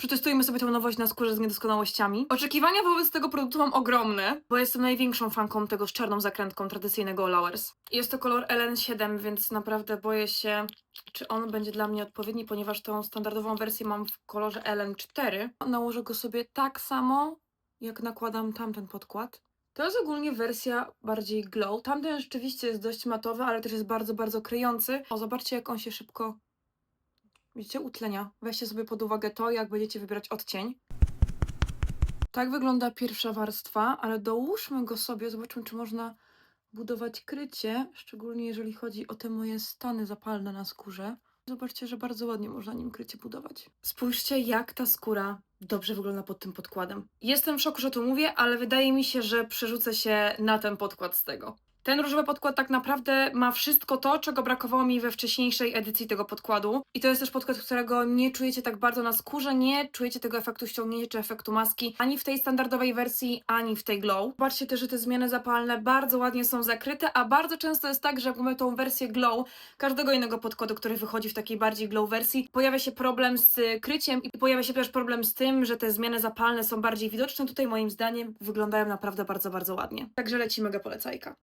Przetestujmy sobie tę nowość na skórze z niedoskonałościami. Oczekiwania wobec tego produktu mam ogromne, bo jestem największą fanką tego z czarną zakrętką tradycyjnego Lowers. Jest to kolor LN7, więc naprawdę boję się, czy on będzie dla mnie odpowiedni, ponieważ tą standardową wersję mam w kolorze LN4. Nałożę go sobie tak samo, jak nakładam tamten podkład. To jest ogólnie wersja bardziej glow. Tamten rzeczywiście jest dość matowy, ale też jest bardzo, bardzo kryjący. O, zobaczcie, jak on się szybko. Widzicie, utlenia. Weźcie sobie pod uwagę to, jak będziecie wybierać odcień. Tak wygląda pierwsza warstwa, ale dołóżmy go sobie, zobaczmy, czy można budować krycie, szczególnie jeżeli chodzi o te moje stany zapalne na skórze. Zobaczcie, że bardzo ładnie można nim krycie budować. Spójrzcie, jak ta skóra dobrze wygląda pod tym podkładem. Jestem w szoku, że to mówię, ale wydaje mi się, że przerzucę się na ten podkład z tego. Ten różowy podkład tak naprawdę ma wszystko to, czego brakowało mi we wcześniejszej edycji tego podkładu. I to jest też podkład, którego nie czujecie tak bardzo na skórze, nie czujecie tego efektu ściągnięcia czy efektu maski ani w tej standardowej wersji, ani w tej glow. Zobaczcie też, że te zmiany zapalne bardzo ładnie są zakryte, a bardzo często jest tak, że mamy tą wersję glow, każdego innego podkładu, który wychodzi w takiej bardziej glow wersji, pojawia się problem z kryciem i pojawia się też problem z tym, że te zmiany zapalne są bardziej widoczne. Tutaj moim zdaniem wyglądają naprawdę bardzo, bardzo ładnie. Także lecimy go polecajka.